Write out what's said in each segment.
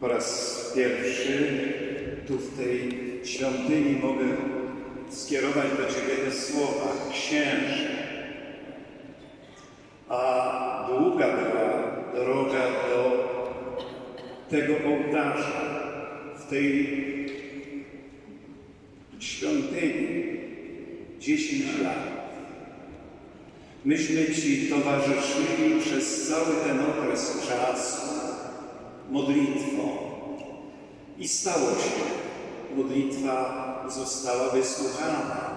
Po raz pierwszy tu w tej świątyni mogę skierować do Ciebie te słowa księże. A długa była droga do tego ołtarza w tej świątyni. Dziesięć lat. Myśmy Ci towarzyszyli przez cały ten okres czasu modlitwą. I stało się. Modlitwa została wysłuchana.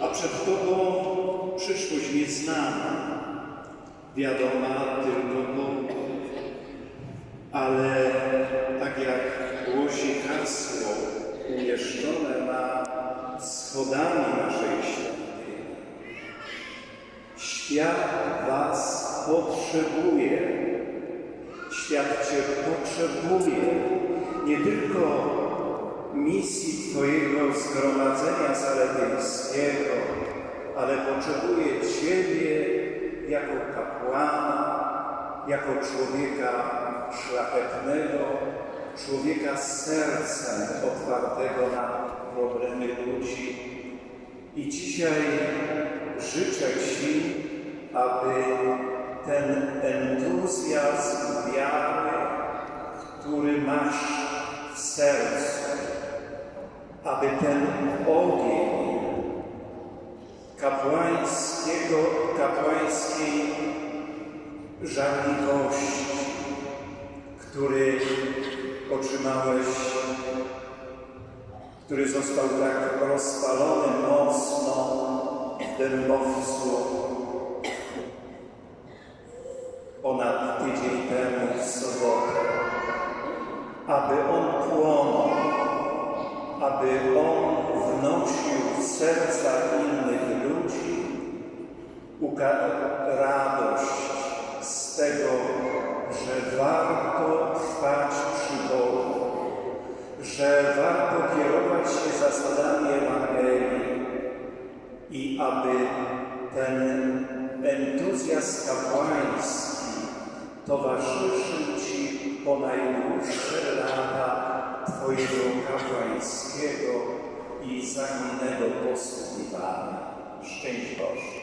A przed Tobą przyszłość nieznana, wiadoma tylko Bogu. Ale tak jak głosi hasło umieszczone na schodami naszej świątyni, świat Was potrzebuje. Świat Cię potrzebuje nie tylko misji Twojego zgromadzenia zaletyńskiego, ale potrzebuje Ciebie jako kapłana, jako człowieka szlachetnego, człowieka z sercem otwartego na problemy ludzi. I dzisiaj życzę Ci, aby ten masz w sercu, aby ten ogień kapłańskiego, kapłańskiej żarliwości, który otrzymałeś, który został tak rozpalony mocno w dębowcu ponad tydzień temu w sobotę, aby on płonął, aby on wnosił w serca innych ludzi radość z tego, że warto trwać przy Bogu, że warto kierować się zasadami Ewangelii i aby ten entuzjazm kapłański towarzyszył Ci po najdłuższe lata Twojego kapłańskiego i zagminnego posługiwania. Szczęść Boże.